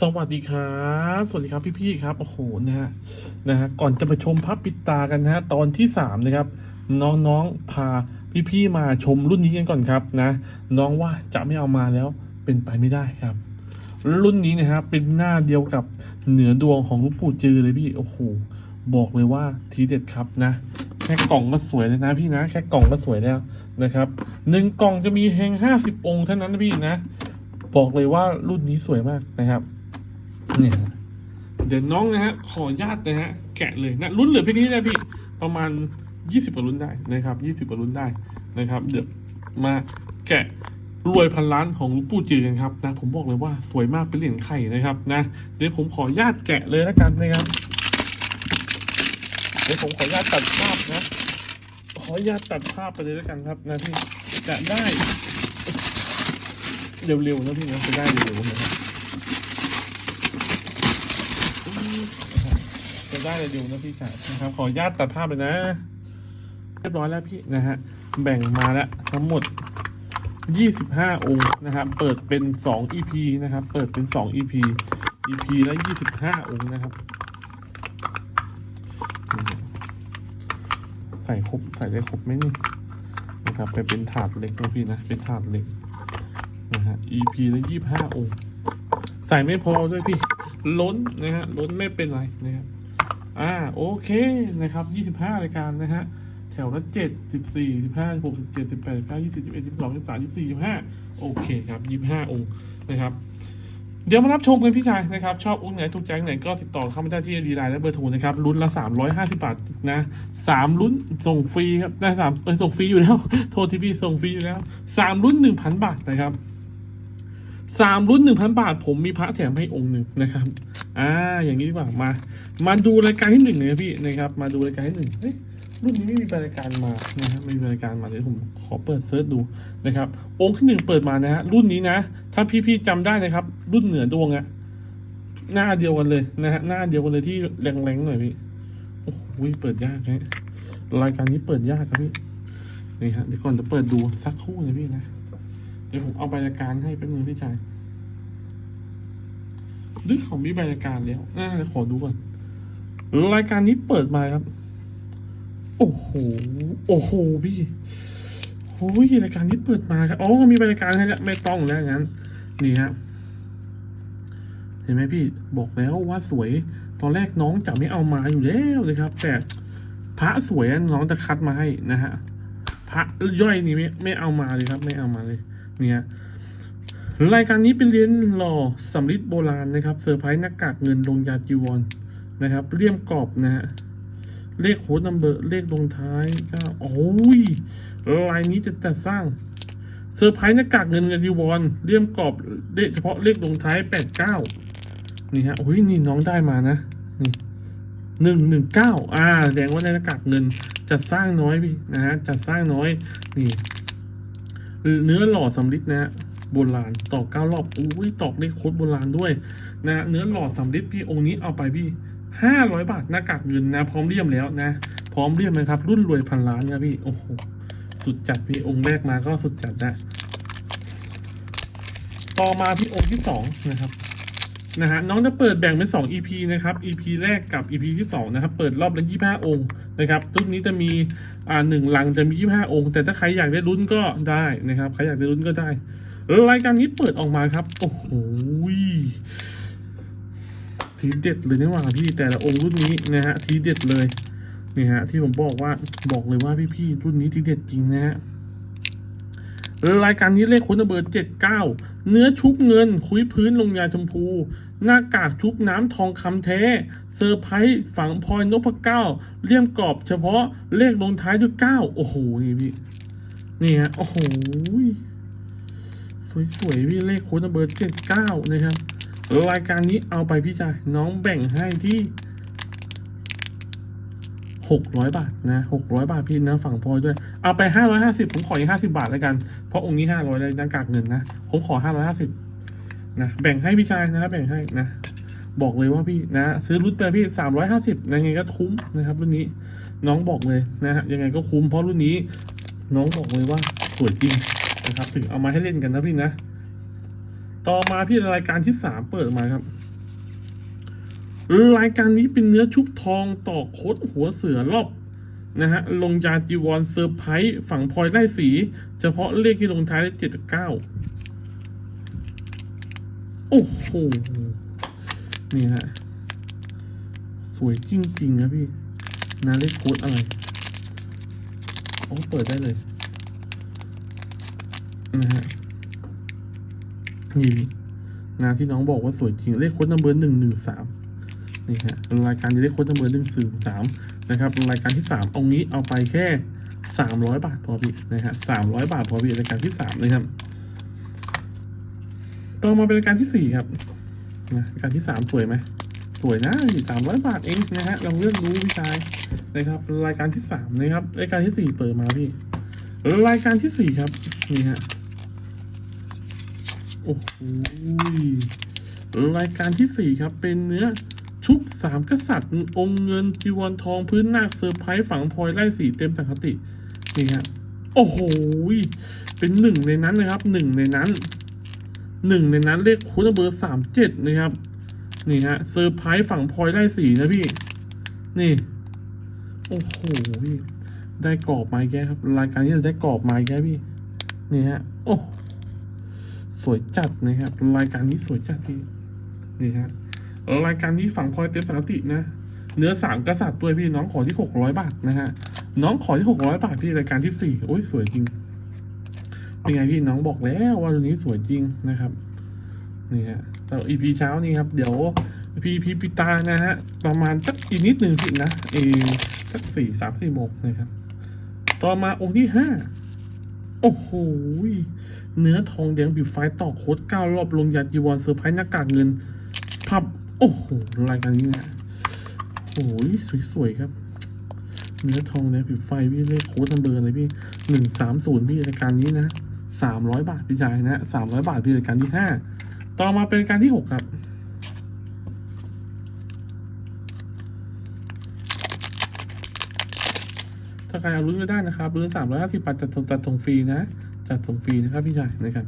สวัสดีครับ สวัสดีครับพี่ๆครับ โอ้โหนะฮะนะฮะก่อนจะไปชมพับปิดตากันนะฮะตอนที่สามนะครับ น้องๆพาพี่ๆมาชมรุ่นนี้กันก่อนครับนะ น้องว่าจะไม่เอามาแล้วเป็นไปไม่ได้ครับ รุ่นนี้นะฮะเป็นหน้าเดียวกับเหนือดวงของลูกปู่จือเลยพี่โอ้โหบอกเลยว่าทีเด็ดครับนะแค่กล่องก็สวยเลยนะพี่นะแค่กล่องก็สวยแล้วนะครับหนึ่งกล่องจะมีเฮงห้าสิบองค์เท่านั้นนะพี่นะ บอกเลยว่ารุ่นนี้สวยมากนะครับ เนี่ยเดี๋ยวน้องนะฮะขอญาตนะฮะแกะเลยนะรุ่นเหลือเพียงนี้นะพี่ประมาณยี่สิบกว่ารุ่นได้นะครับยี่สิบกว่ารุ่นได้นะครับ เดี๋ยวมาแกะรวยพันล้านของลวงปู่จือกันครับนะผมบอกเลยว่าสวยมากเป็นเหรียญไข่นะครับนะเดี๋ยวผมขอญาตแกะเลยแล้วกันนะครับเดี๋ยวผมขอญาตตัดภาพนะขอญาตตัดภาพไปเลยแล้วกันครับนะที่จะได้เร็วๆนะพี่นะจะได้เร็วๆนะครับ จะได้เร็วๆนะพี่ชายนะครับ ขออนุญาตตัดภาพเลยนะ เรียบร้อยแล้วพี่นะฮะ แบ่งมาแล้วทั้งหมด 25 องค์นะครับ เปิดเป็น 2 EP นะครับ เปิดเป็น 2 EP EP ละ 25 องค์นะครับ ใส่ครบ ใส่ได้ครบไหมนี่นะครับ ไปเป็นถาดเล็กนะพี่นะ เป็นถาดเล็กนะฮะ EP ละยี่ห้าองค์ ใส่ไม่พอด้วยพี่ ล้นนะฮะล้นไม่เป็นไรนะครับอ่าโอเคนะครับยี่สิบห้ารายการนะฮะแถวละเจ็ดสิบสี่สิบห้าหกสิบเจ็ดสิบแปดสิบเก้ายี่สิบยี่สิบเอ็ดยี่สิบสองยี่สิบสามยี่สิบสี่ยี่สิบห้าโอเคครับยี่ห้าองค์นะครับเดี๋ยวมารับชมกันพี่ชายนะครับ ชอบองค์ไหนถูกใจไหนก็ติดต่อเข้ามาได้ที่ดีไลน์และเบอร์โทรนะครับลุ้นละสามร้อยห้าสิบบาทนะสามลุ้นส่งฟรีครับได้สามเอ้ยส่งฟรีอยู่แล้ว โทษทีพี่ส่งฟรีอยู่แล้วสามลุ้นหนึ่งพันบาทนะครับ สามรุ่นหนึ่งพันบาท ผมมีพระแถมให้องค์หนึ่งนะครับ อ่า อย่างนี้ดีกว่า มา มาดูรายการที่หนึ่งเลยพี่นะครับ มาดูรายการที่หนึ่งเฮ้ย รุ่นนี้ไม่มีรายการมา นะฮะไม่มีรายการมาเดี๋ยวผมขอเปิดเซิร์ชดูนะครับ องค์ที่หนึ่งเปิดมานะฮะ รุ่นนี้นะ ถ้าพี่ๆจำได้นะครับ รุ่นเหนือดวงอะหน้าเดียวกันเลยนะฮะ หน้าเดียวกันเลยที่แรงๆหน่อยพี่ โอ้โหเปิดยากนะรายการนี้เปิดยากครับพี่ นี่ฮะ เดี๋ยวก่อนจะเปิดดูสักครู่เลยพี่นะ เดี๋ยวผมเอาใบรายการให้แป๊บนึงพี่ชายดึกของมีใบรายการแล้วอ่าขอดูก่อน รายการนี้เปิดมาครับ โอ้โห โอ้โหพี่โอ้ยรายการนี้เปิดมาครับ อ๋อ มีใบรายการให้แล้วไม่ต้องแล้วงั้น นี่ฮะเห็นไหมพี่ บอกแล้วว่าสวย ตอนแรกน้องจะไม่เอามาอยู่แล้วเลยครับ แต่พระสวยน้องจะคัดมาให้นะฮะ พระย่อยนี่ไม่ไม่เอามาเลยครับ ไม่เอามาเลย เนี่ยรายการนี้เป็นเหรียญหล่อสำริดโบราณนะครับเซอร์ไพรส์หน้ากากเงินลงยาจีวรนะครับเลี่ยมกรอบนะฮะเลขโค้ดนัมเบอร์เลขลงท้ายก็โอ้ยลายนี้จะจัดสร้างเซอร์ไพรส์หน้ากากเงินยาจีวรเลี่ยมกรอบเลขเฉพาะเลขลงท้ายแปดเก้านี่ฮะโอ้ยนี่น้องได้มานะนี่หนึ่งหนึ่งเก้าอ่าแสดงว่าในหน้ากากเงินจัดสร้างน้อยพี่นะฮะจัดสร้างน้อยนี่ เนื้อหล่อสำริดนะโบราณตอกเก้ารอบอุ้ยตอกได้โคตรโบราณด้วย นะ เนื้อหล่อสำริดพี่องค์นี้เอาไปพี่ห้าร้อยบาทหน้ากากเงินนะพร้อมเลี่ยมแล้วนะ พร้อมเลี่ยมนะครับ รุ่นรวยพันล้านนะพี่โอ้โหสุดจัดพี่องค์แรกมาก็สุดจัดนะต่อมาพี่องค์ที่สองนะครับ นะฮะน้องจะเปิดแบ่งเป็น 2 EP นะครับ EP แรกกับ EP ที่2นะครับเปิดรอบละ25 องค์นะครับรุ่นนี้จะมีอ่าหนึ่งลังจะมี 25 องค์ แต่ถ้าใครอยากได้ลุ้นก็ได้นะครับใครอยากได้ลุ้นก็ได้เออรายการนี้เปิดออกมาครับ โอ้โหทีเด็ดเลยนี่หว่าพี่แต่ละองค์รุ่นนี้นะฮะทีเด็ดเลยนี่ฮะที่ผมบอกว่าบอกเลยว่าพี่ๆรุ่นนี้ทีเด็ดจริงนะฮะ รายการนี้เลขค้นเบอร์เจ็ดเก้าเนื้อชุบเงิน คุยพื้นลงยาชมพู หน้ากากชุบน้ำทองคำแท้ เซอร์ไพรส์ฝังพลอยนพเก้าเลี่ยมกรอบเฉพาะเลขลงท้ายด้วยเก้าโอ้โห นี่พี่ นี่ฮะ โอ้โห สวยๆพี่เลขค้ดเบอร์เจ็ดเก้านะครับ รายการนี้เอาไปพี่ชายน้องแบ่งให้ที่ หกร้อยบาทนะหกร้อยบาทพี่นะฝั่งพลอยด้วย เอาไปห้าร้อยห้าสิบผมขออีกห้าสิบาทแล้วกัน เพราะองค์นี้ห้าร้อยเลยหน้ากากเงินนะ ผมขอห้าร้อยห้าสิบนะ แบ่งให้พี่ชายนะครับแบ่งให้นะ บอกเลยว่าพี่นะ ซื้อรุ่นไปพี่สามร้อยห้าสิบยังไงก็คุ้มนะครับรุ่นนี้น้องบอกเลยนะฮะยังไงก็คุ้มเพราะรุ่นนี้ น้องบอกเลยว่าสวยจริงนะครับ ถึงเอามาให้เล่นกันนะพี่นะ ต่อมาพี่รายการที่สามเปิดมาครับ รายการนี้เป็นเนื้อชุบทองต่อโคดหัวเสือรอบนะฮะลงยาจีวรเซอร์ไพรส์ฝั่งพลอยไล่สี เฉพาะเลขที่ลงท้ายได้เจ็ดเก้าโอ้โห นี่ฮะ สวยจริงๆนะพี่นาเลขโค้ดอะไรโอ้เปิดได้เลยนะฮะนี่พี่นะที่น้องบอกว่าสวยจริง เลขโค้ดนัมเบอร์หนึ่งหนึ่งสาม นี่ฮะรายการนี้เลขโค้ดนัมเบอร์หนึ่งสี่สามนะครับรายการที่สามอางี้เอาไปแค่สามร้อยบาทพอพี่นะฮะสามร้อยบาทพอพี่รายการที่สามนะครับต่อมาเป็นรายการที่สี่ครับนะรายการที่สามสวยไหมสวยนะสามร้อยบาทเองนะฮะลองเลือกดูพี่ชายนะครับรายการที่สามนะครับรายการที่สี่เปิดมาพี่รายการที่สี่ครับนี่ฮะโอ้โหรายการที่สี่ครับเป็นเนื้อ ชุบสามกษัตริย์องค์เงินจีวรทองพื้นนาคเซอร์ไพรส์ฝังพลอยไล่สีเต็มสังคติ นี่ฮะ โอ้โห เป็นหนึ่งในนั้นนะครับหนึ่งในนั้นหนึ่งในนั้นเลขคูณเบอร์สามเจ็ดนะครับ นี่ฮะเซอร์ไพรส์ฝั่งพลอยไล่สีนะพี่ นี่ โอ้โหได้กรอบไม้แกครับ รายการนี้เราได้กรอบไม้แกพี่ นี่ฮะ โอ้ สวยจัดนะครับ รายการนี้สวยจัดพี่ นี่ฮะ รายการนี้ฝั่งพลอยเต็มปกตินะ เนื้อสามกษัตริย์ด้วยพี่น้องขอที่หกร้อยบาทนะฮะ น้องขอที่หกร้อยบาทพี่รายการที่สี่โอ้ยสวยจริง เป็นไงพี่น้องบอกแล้วว่าตัวนี้สวยจริงนะครับ นี่ฮะแต่อีพีเช้านี้ครับ เดี๋ยวพีพีปิตานะฮะ ประมาณสักอีกนิดหนึ่งสินะเอสักสี่สามสี่โมงนะครับ ต่อมาองค์ที่ห้าโอ้โห เนื้อทองแดงบิบไฟต่อโคตรเก้ารอบลงยาจีวรเซอร์ไพรส์หน้ากากเงินพับ โอ้โหรายการนี้นะโอ้ยสวยๆครับ เนื้อทองแดงบิบไฟพี่เลขโค้ดนัมเบอร์อะไรพี่หนึ่งสามศูนย์พี่รายการนี้นะสามร้อยบาทพี่ชายนะสามร้อยบาทพี่รายการที่ห้าต่อมาเป็นการที่หกครับถ้าใครเอาลุ้นก็ได้นะครับลุ้นสามร้อยห้าสิบบาทจัดจัดส่งฟรีนะจัดส่งฟรีนะครับพี่ชายนะครับ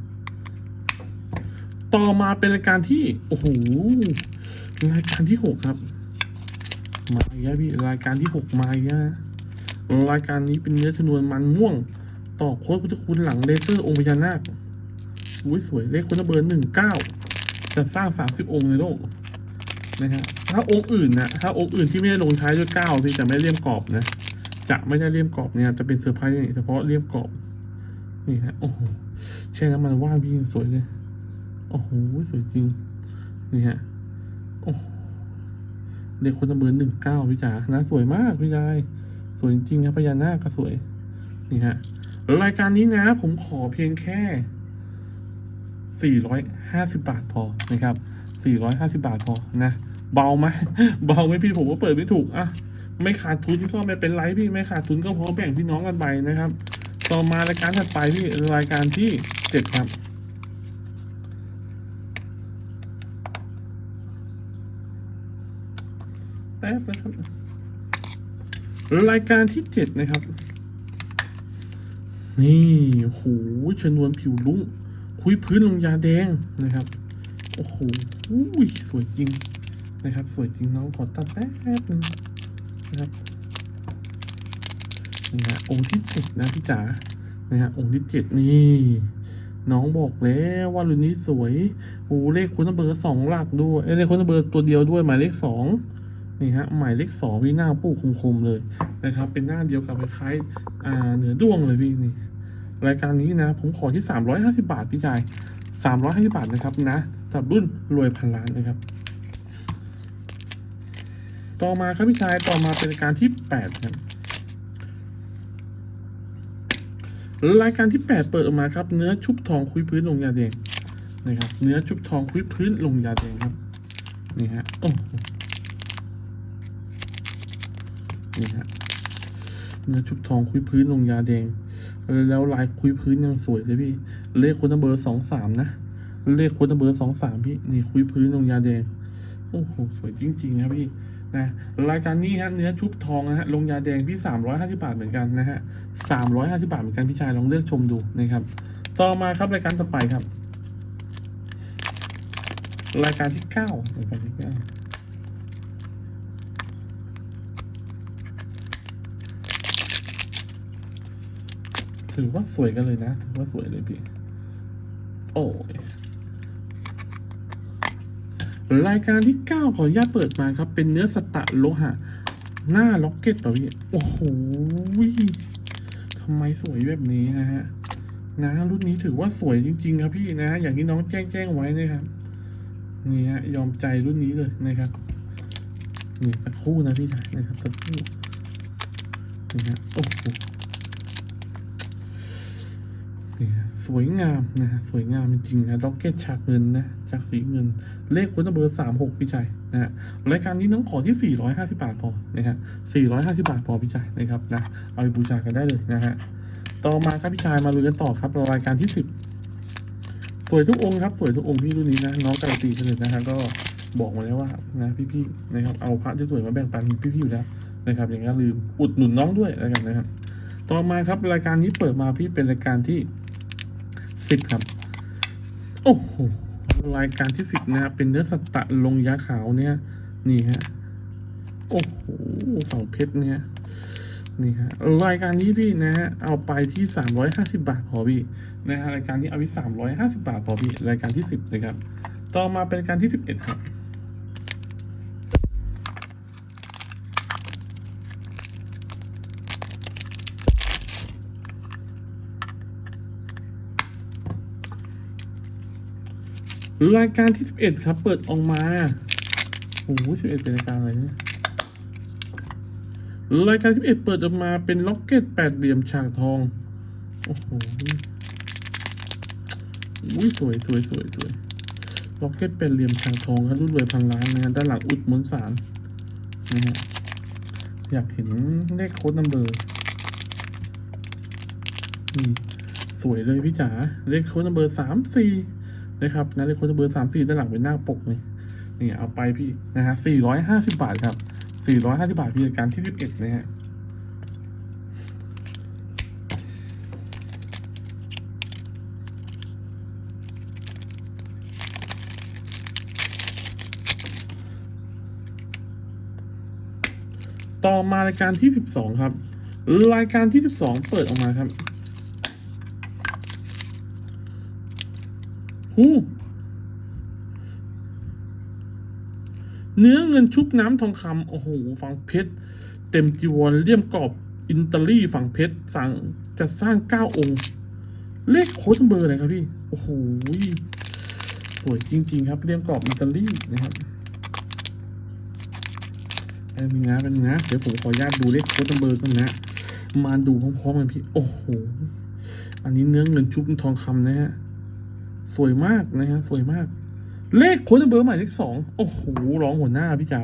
ต่อมาเป็นรายการที่ โอ้โห รายการที่หกครับ มาอีกแล้วพี่รายการที่หกมาอีกแล้วรายการนี้เป็นเนื้อชนวนมันม่วง ต่อโค้ดพุทธคุณหลังเลเซอร์องค์พญานาคอุ้ยสวยเลขคุณเบอร์หนึ่งเก้าจะสร้างสามสิบองค์ในโลกนะครับถ้าองค์อื่นนะถ้าองค์อื่นที่ไม่ได้ลงท้ายด้วยเก้าที่จะไม่เลี่ยมกรอบนะจะไม่ได้เลี่ยมกรอบเนี่ยจะเป็นเซอร์ไพรส์เฉพาะเลี่ยมกรอบนี่ฮะโอ้โหแช่น้ำมันว่านพี่สวยเลยโอ้โหสวยจริงนี่ฮะ โอ้โหเลขคุณเบอร์หนึ่งเก้าพี่จ๋านะสวยมากพี่ชายสวยจริงครับพญานาคก็สวยนี่ฮะรายการนี้นะ ผมขอเพียงแค่ 450 บาทพอนะครับ 450 บาทพอนะ เบาไหมเบาไหมพี่ผมก็เปิดไม่ถูกอะไม่ขาดทุนก็ไม่เป็นไรพี่ไม่ขาดทุนก็พอแบ่งพี่น้องกันไปนะครับ ต่อมารายการถัดไปพี่รายการที่เจ็ดครับ แป๊บนะครับรายการที่เจ็ดนะครับ นี่โหชนวนผิวลุ้งคุยพื้นลงยาแดงนะครับ โอ้โหสวยจริงนะครับ สวยจริงน้องขอตัดแป๊บนึงนะครับนี่ฮะองค์ที่เจ็ดนะพี่จ๋านะฮะองค์ที่เจ็ดนี่ น้องบอกแล้วว่ารุ่นนี้สวยโอ้เลขคุณเบอร์สองหลักด้วยเอ้ยเลขคุณเบอร์ตัวเดียวด้วยหมายเลขสอง นี่ฮะหมายเลขสองพี่หน้าปูคมๆเลยนะครับ เป็นหน้าเดียวกับคล้ายๆอ่าเหนือด้วงเลยพี่นี่รายการนี้นะ ผมขอที่ 350 บาทพี่ชาย350 บาทนะครับนะสำหรับรุ่นรวยพันล้านนะครับ ต่อมาครับพี่ชายต่อมาเป็นรายการที่8ครับรายการที่ 8 เปิดออกมาครับ เนื้อชุบทองคุยพื้นลงยาแดงนะครับ เนื้อชุบทองคุยพื้นลงยาแดงครับ นี่ฮะโอ้ นี่ฮะเนื้อชุบทองคุยพื้นลงยาแดงแล้วลายคุยพื้นยังสวยเลยพี่ เลขคนเบอร์สองสามนะ เลขคนเบอร์สองสามพี่นี่คุยพื้นลงยาแดงโอ้โหสวยจริง ๆ นะพี่นะรายการนี้ฮะเนื้อชุบทองนะฮะลงยาแดงพี่สามร้อยห้าสิบาทเหมือนกันนะฮะสามร้อยห้าสิบาทเหมือนกันพี่ชายลองเลือกชมดูนะครับ ต่อมาครับรายการต่อไปครับ รายการที่เก้ารายการที่เก้า ถือว่าสวยกันเลยนะ ถือว่าสวยเลยพี่ โอ้ยรายการที่เก้าขออนุญาตเปิดมาครับ เป็นเนื้อสตะโลหะ หน้าล็อกเก็ตป่ะพี่ โอ้โหทำไมสวยแบบนี้นะฮะ นะรุ่นนี้ถือว่าสวยจริง ๆ ครับพี่นะ อย่างที่น้องแจ้งแจ้งไว้นะครับ นี่ฮะยอมใจรุ่นนี้เลยนะครับนี่สักคู่นะพี่ชายนะครับสักคู่นี่ฮะโอ้โห นี่ฮะสวยงามนะฮะสวยงามจริงนะล็อกเก็ตฉากเงินนะจากสีเงิน เลขคุณเบอร์สามหกพี่ชายนะฮะรายการนี้น้องขอที่สี่ร้อยห้าสิบาทพอนะฮะสี่ร้อยห้าสิบาทพอพี่ชายนะครับนะเอาไปบูชากันได้เลยนะฮะต่อมาครับพี่ชายมาลุยกันต่อครับรายการที่สิบสวยทุกองค์ครับสวยทุกองค์พี่รุ่นนี้นะน้องการันตีกันเลยนะฮะก็บอกมาแล้วว่านะพี่ๆนะครับเอาพระที่สวยมาแบ่งปันพี่ๆอยู่แล้วนะครับอย่างนั้ลืมอุดหนุนน้องด้วยแล้วกันนะครับต่อมาครับรายการนี้เปิดมาพี่เป็นรายการที่ สิบครับ โอ้โหรายการที่สิบนะครับเป็นเนื้อสตะลงยาขาวเนี่ย นี่ฮะ โอ้โหฝั่งเพชรเนี่ย นี่ฮะ รายการนี้พี่นะฮะ เอาไปที่สามร้อยห้าสิบาทพอพี่นะฮะ รายการนี้เอาไปสามร้อยห้าสิบาทพอพี่ รายการที่สิบนะครับ ต่อมาเป็นรายการที่สิบเอ็ดครับ รายการที่สิบเอ็ดครับ เปิดออกมาโอ้โหสิบเอ็ดเป็นรายการอะไรเนี่ยรายการ11เปิดออกมาเป็นล็อกเก็ตแปดเหลี่ยมฉากทอง โอ้โหอุ้ยสวยสวยสวยสวยล็อกเก็ตแปดเหลี่ยมฉากทองครับรุ่นรวยพันล้านนะฮะด้านหลังอุดมนสารนะฮะอยากเห็นเลขโค้ดนัมเบอร์นี่สวยเลยพี่จ๋าเลขโค้ดนัมเบอร์สามสี่ นะครับนะเลขโค้ดนัมเบอร์สามสี่ด้านหลังเป็นหน้าปกนี่นี่เอาไปพี่นะฮะสี่ร้อยห้าสิบบาทครับ450บาทพิจการที่11นะฮะต่อมารายการที่ 12 ครับ รายการที่ 12 เปิดออกมาครับ หูเนื้อเงินชุบน้ำทองคำโอ้โหฝั่งเพชร เต็มจีวรเลี่ยมกรอบอินเตอรี่ฝั่งเพชรสั่งจะสร้างเก้าองค์ เลขโค้ดเบอร์อะไรครับพี่ โอ้โหสวยจริง ๆ ครับเลี่ยมกรอบอินเตอรี่นะครับเป็นนเป็นนเดี๋ยวผมขออนุญาตดูเลขโค้ดเบอร์กันนะ มาดูพร้อมๆกันพี่ โอ้โห อันนี้เนื้อเงินชุบทองคำนะฮะ สวยมากนะฮะสวยมาก เลขโค้ดเบอร์หมายเลขสองโอ้โหร้องหัวหน้าพี่จ๋า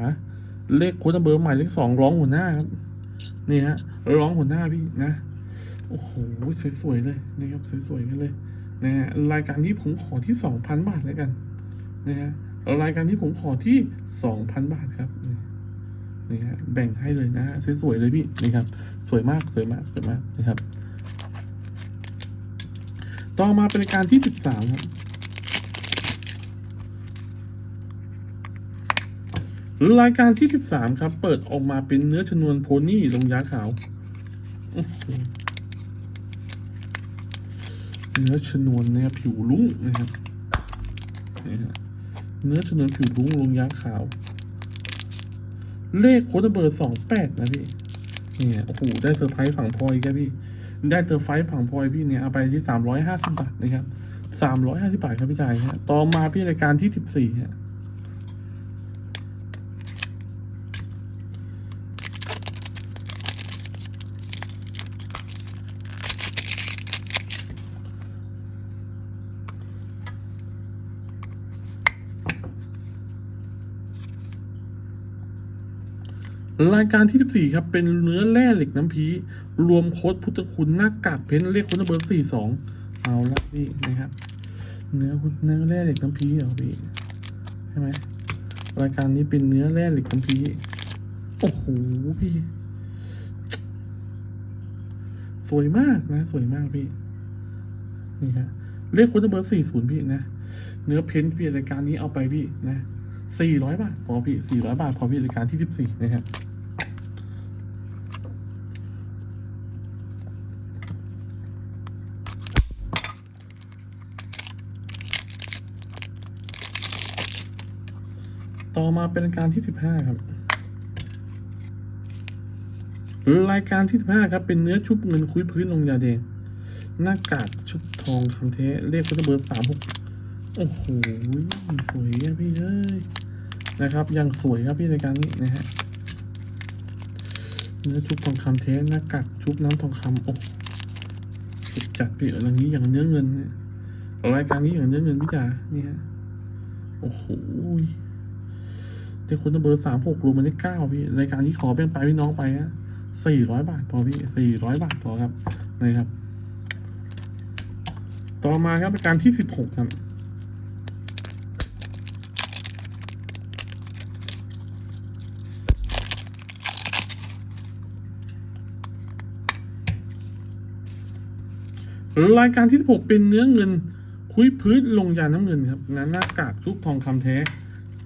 เลขโค้ดเบอร์หมายเลขสองร้องหัวหน้าครับนี่ฮะร้องหัวหน้าพี่นะโอ้โหสวยๆเลยนะครับสวยๆกันเลยนะฮะรายการที่ผมขอที่สองพันบาทแล้วกันนะฮะรายการที่ผมขอที่สองพันบาทครับนี่ฮะแบ่งให้เลยนะสวยๆเลยพี่นี่ครับ สวยมากสวยมากสวยมากนะครับ ต่อมาเป็นรายการที่สิบสามครับรายการที่13ครับ เปิดออกมาเป็นเนื้อชนวนโพนี่ลงยาขาว เนื้อชนวนนะครับผิวลุ้งนะครับเนื้อชนวนผิวลุ้งลงยาขาว เลขโค้ดเบอร์สองแปดนะพี่เนี่ยโอ้โหได้เซอร์ไพรส์ฝั่งพลอยแกพี่ ได้เตอร์ไฟผังพลอยพี่เนี่ยเอาไปที่สามร้อยห้าสิบบาทนะครับสามร้อยห้าสิบาทครับพี่ชายฮะต่อมาพี่รายการที่สิบสี่ฮะ รายการที่ 14 ครับ เป็นเนื้อแร่เหล็กน้ำพี รวมโค้ดพุทธคุณหน้ากากเพ้นเลขค้ดเบอร์42 เอาละพี่นะครับ เนื้อพุทธเนื้อแร่เหล็กน้ำพีเหรอพี่ใช่ไหมรายการนี้เป็นเนื้อแร่เหล็กน้ำพีโอ้โหพี่ สวยมากนะ สวยมากพี่ นี่ฮะเลขค้ดเบอร์40 พี่นะ เนื้อเพ้นพี่รายการนี้เอาไปพี่นะ400 บาทพอพี่400 บาทพอพี่รายการที่ 14 นะครับ มาเป็นรายการที่สิบห้าครับรายการที่สิบห้าครับเป็นเนื้อชุบเงินคุยพื้นลงยาแดงหน้ากากชุบทองคำเทสเลขพุทธเบอร์สามหกโอ้โหสวยอะพี่เอ้ยนะครับยังสวยครับพี่รายการนี้นะฮะเนื้อชุบทองคำเทสหน้ากากชุบน้ำทองคำโอ้สุดจัดพี่อะไรนี้อย่างเนื้อเงินรายการนี้อย่างเนื้อเงินพี่จ๋านี่ฮะโอ้โห เด็กคนเบอร์สามหกรวมมันได้เก้าพี่รายการนี้ขอเป็นไปพี่น้องไปฮะสี่ร้อยบาทพอพี่สี่ร้อยบาทพอครับนะครับ ต่อมาครับรายการที่สิบหกครับรายการที่ 16 เป็นเนื้อเงิน คุยพื้นลงยาน้ำเงินครับนะหน้ากากชุบทองคำแท้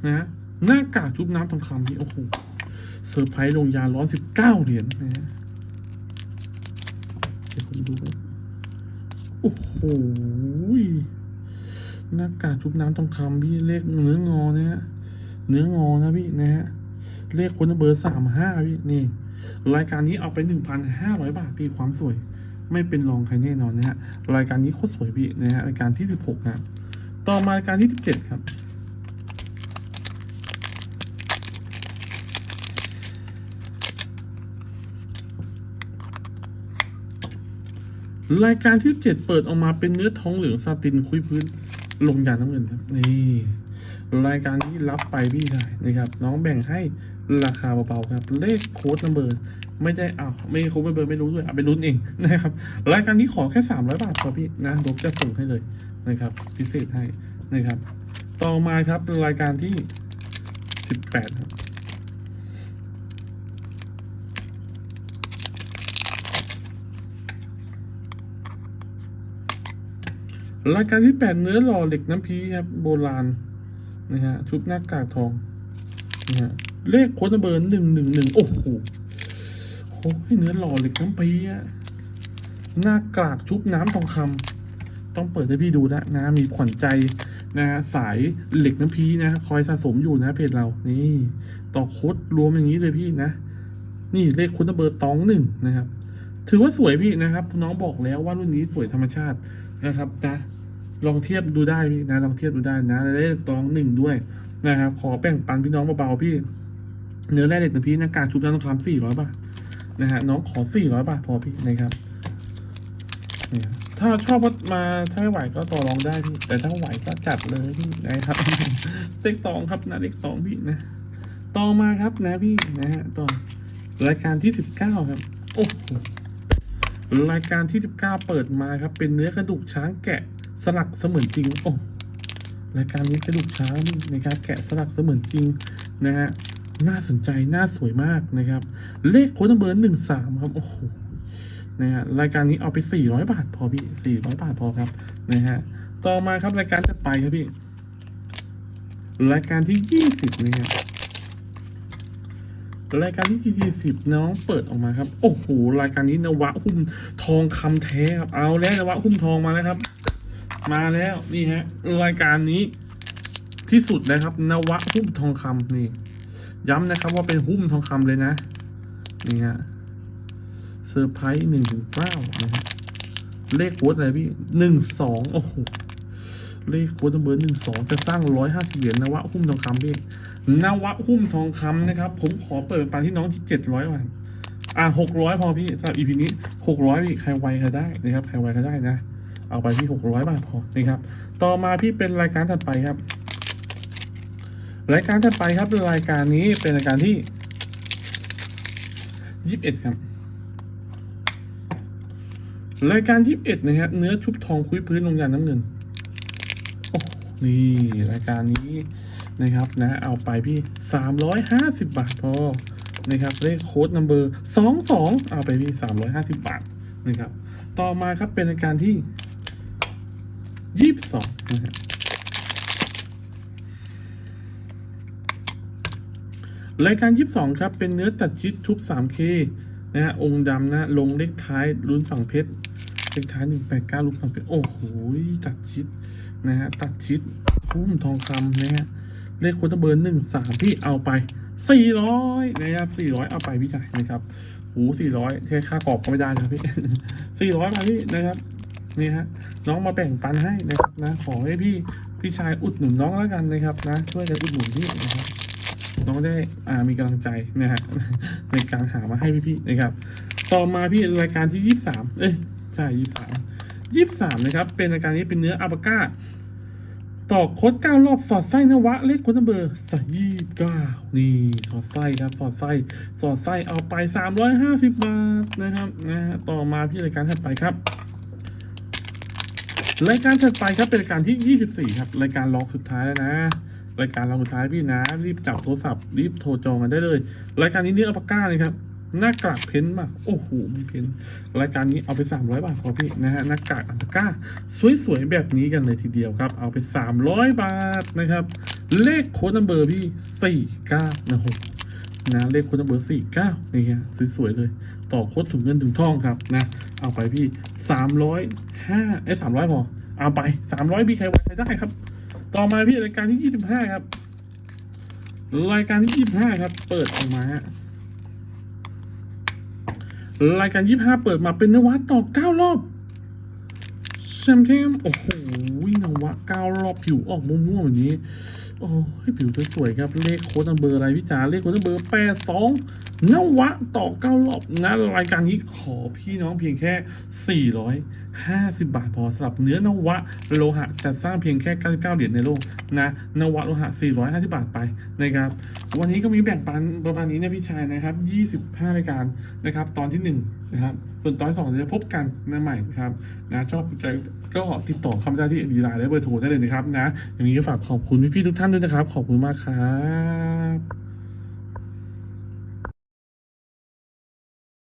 นะ หน้ากากชุบน้ำทองคำที่โอ้โหเซอร์ไพรส์ลงยาร้อนสิบเก้าเหรียญนะฮะเดี๋ยวผมดูโอ้โหหน้ากากชุบน้ำทองคำพี่เลขเนื้องอนะฮะเนื้องอนะพี่นะฮะเลขคนเบอร์สามห้าพี่นี่ รายการนี้เอาไปหนึ่งพันห้าร้อยบาทพี่ความสวย ไม่เป็นรองใครแน่นอนนะฮะรายการนี้โคตรสวยพี่นะฮะรายการที่สิบหกนะต่อมารายการที่สิบเจ็ดครับ รายการที่เจ็ดเปิดออกมาเป็นเนื้อทองเหลืองซาตินคุยพื้นลงยาน้ำเงินครับนี่รายการที่รับไปพี่ชายนะครับ น้องแบ่งให้ราคาเบาๆครับ เลขโค้ดนัมเบอร์ไม่ได้เอาวไม่โค้ดนัมเบอร์ไม่รู้ด้วยเอาไปลุ้นเองนะครับรายการนี้ขอแค่สามร้อยบาทพอพี่นะผมจะส่งให้เลยนะครับ พิเศษให้นะครับ ต่อมาครับรายการที่สิบแปดครับ รายการที่แปดเนื้อหล่อเหล็กน้ำพีครับโบราณนะฮะชุบหน้ากากทองนะฮะเลขโค้ดเบอร์หนึ่งหนึ่งหนึ่งโอ้โหโอ้ยเนื้อหล่อเหล็กน้ำพีอะหน้ากากชุบน้ำทองคำต้องเปิดให้พี่ดูนะนะมีขวัญใจนะสายเหล็กน้ำพีนะคอยสะสมอยู่นะเพจเรานี่ต่อโค้ดรวมอย่างนี้เลยพี่นะ นี่เลขโค้ดเบอร์ตองหนึ่งนะครับ ถือว่าสวยพี่นะครับ น้องบอกแล้วว่ารุ่นนี้สวยธรรมชาติ นะครับนะลองเทียบดูได้พี่นะลองเทียบดูได้นะเลขตองหนึ่งด้วยนะครับขอแบ่งปันพี่น้องเบาๆพี่ เนื้อแร่เหล็กนะพี่นะการชุบน้ำทองคำสี่ร้อยบาทนะฮะน้องขอสี่ร้อยบาทพอพี่นะครับเนี่ยถ้าชอบก็มาถ้าไม่ไหวก็ต่อรองได้พี่แต่ถ้าไหวก็จัดเลยพี่นะครับเต็กตองครับนะเล็กตองพี่นะต่อมาครับนะพี่นะฮะต่อรายการที่สิบเก้าครับโอ้โห รายการที่ 19 เปิดมาครับ เป็นเนื้อกระดูกช้างแกะสลักเสมือนจริงโอ้รายการนี้กระดูกช้างในการแกะสลักเสมือนจริงนะฮะน่าสนใจน่าสวยมากนะครับ เลขโค้ดเบอร์หนึ่งสามครับโอ้โหนะฮะรายการนี้เอาไป 400 บาทพอพี่ 400 บาทพอครับนะฮะต่อมาครับรายการจะไปครับพี่ รายการที่ 20นะครับ รายการที่ GT10 น้องเปิดออกมาครับ โอ้โหรายการนี้นวะหุ้มทองคำแท้ครับเอาแล้วนวะหุ้มทองมาแล้วครับ มาแล้วนี่ฮะรายการนี้ที่สุดนะครับ นวะหุ้มทองคำนี่ ย้ำนะครับว่าเป็นหุ้มทองคำเลยนะนี่ฮะเซอร์ไพรส์หนึ่งถึงเก้านะฮะเลขโค้ดอะไรพี่หนึ่งสองโอ้โหเลขโค้ดเบอร์หนึ่งสองจะสร้างร้อยห้าสิบเหรียญนวะหุ้มทองคำพี่ นวะหุ้มทองคำนะครับ ผมขอเปิดปันที่น้องที่เจ็ดร้อยวัน อะหกร้อยพอพี่สำหรับอีพีนี้หกร้อยพี่ใครไวใครได้นะครับใครไวใครได้นะ เอาไปที่หกร้อยบาทพอนะครับ ต่อมาพี่เป็นรายการถัดไปครับ รายการถัดไปครับรายการนี้เป็นรายการที่ยี่สิบเอ็ดครับรายการยี่สิบเอ็ดนะครับเนื้อชุบทองคุยพื้นลงยาน้ำเงินโอ้นี่รายการนี้ นะครับนะเอาไปพี่สามร้อยห้าสิบบาทพอนะครับเลขโค้ดนัมเบอร์สองสองเอาไปพี่สามร้อยห้าสิบบาทนะครับ ต่อมาครับเป็นรายการที่ยี่สิบสองนะครับรายการยี่สิบสองครับเป็นเนื้อตัดชิดทุบ 3K นะฮะองค์ดำนะลงเลขท้ายลุ้นฝั่งเพชรเลขท้ายหนึ่งแปดเก้าลูกฝั่งเพชรโอ้โหตัดชิดนะฮะตัดชิดหุ้มทองคำนะฮะ เลขโค้ดเบอร์หนึ่งสามพี่เอาไปสี่ร้อยนะครับสี่ร้อยเอาไปพี่ชายนะครับโอ้สี่ร้อยแค่ค่ากรอบก็ไม่ได้นะพี่สี่ร้อยมาพี่นะครับนี่ฮะน้องมาแบ่งปันให้นะครับนะขอให้พี่พี่ชายอุดหนุนน้องแล้วกันนะครับนะช่วยกันอุดหนุนพี่นะครับน้องได้อ่ามีกำลังใจนะฮะในการหามาให้พี่ๆนะครับ ต่อมาพี่รายการที่ยี่สามเอ้ยใช่ยี่สามยี่สามนะครับเป็นรายการนี้เป็นเนื้ออัลปาก้า ต่อโคดเก้ารอบสอดไส้นวะ เลขโคดนัมเบอร์ส่ยี่เก้านี่สอดไส้ครับสอดไส้สอดไส้เอาไปสามร้อยห้าสิบบาทนะครับนะฮะต่อมาพี่รายการถัดไปครับรายการถัดไปครับเป็นรายการที่ 24 ครับ รายการรองสุดท้ายแล้วนะ รายการรองสุดท้ายพี่นะ รีบจับโทรศัพท์รีบโทรจองกันได้เลย รายการนี้เนื้ออัลปก้าเลยครับ หน้ากากเพ้นท์มาโอ้โหมีเพ้นท์รายการนี้เอาไป 300 บาทพอพี่นะฮะหน้ากากอัลปาก้า สวยๆ แบบนี้กันเลยทีเดียวครับ เอาไป 300 บาทนะครับ เลขโค้ดนัมเบอร์พี่ 49นะฮะนะเลขโค้ดนัมเบอร์ 49นี่ฮะสวยๆเลย ต่อโค้ดถุงเงินถุงทองครับนะเอาไปพี่ 305เอ้ย300 พอ เอาไป 300พี่ใครไว้ใช้ได้ครับ ต่อมาพี่รายการที่ 25 ครับ รายการที่ 25 ครับ เปิดออกมาฮะ รายการ 25 เปิดมาเป็นนวัตต่อ 9 รอบแชมเทมโอ้โหนวัต9รอบผิวออกม่วงๆแบบนี้ โอ้ยผิวสวยๆครับ เลขโค้ดนัมเบอร์อะไรพี่จ๋าเลขโค้ดนัมเบอร์ 82 นวะต่อ9รอบนะรายการนี้ขอพี่น้องเพียงแค่ 450 บาทพอสำหรับเนื้อนวะโลหะจัดสร้างเพียงแค่ 99 เหรียญในโลกนะนวะโลหะ 450 บาทไปนะครับ วันนี้ก็มีแบ่งปันประมาณนี้นะพี่ชายนะครับ 25 รายการนะครับ ตอนที่ 1 นะครับ ส่วนตอนที่สองจะพบกันนะใหม่นะครับนะชอบใจก็ติดต่อเข้ามาได้ที่ดีไลน์และเบอร์โทรได้เลยนะครับนะอย่างนี้ก็ฝากขอบคุณพี่ๆทุกท่านด้วยนะครับ ขอบคุณมากครับ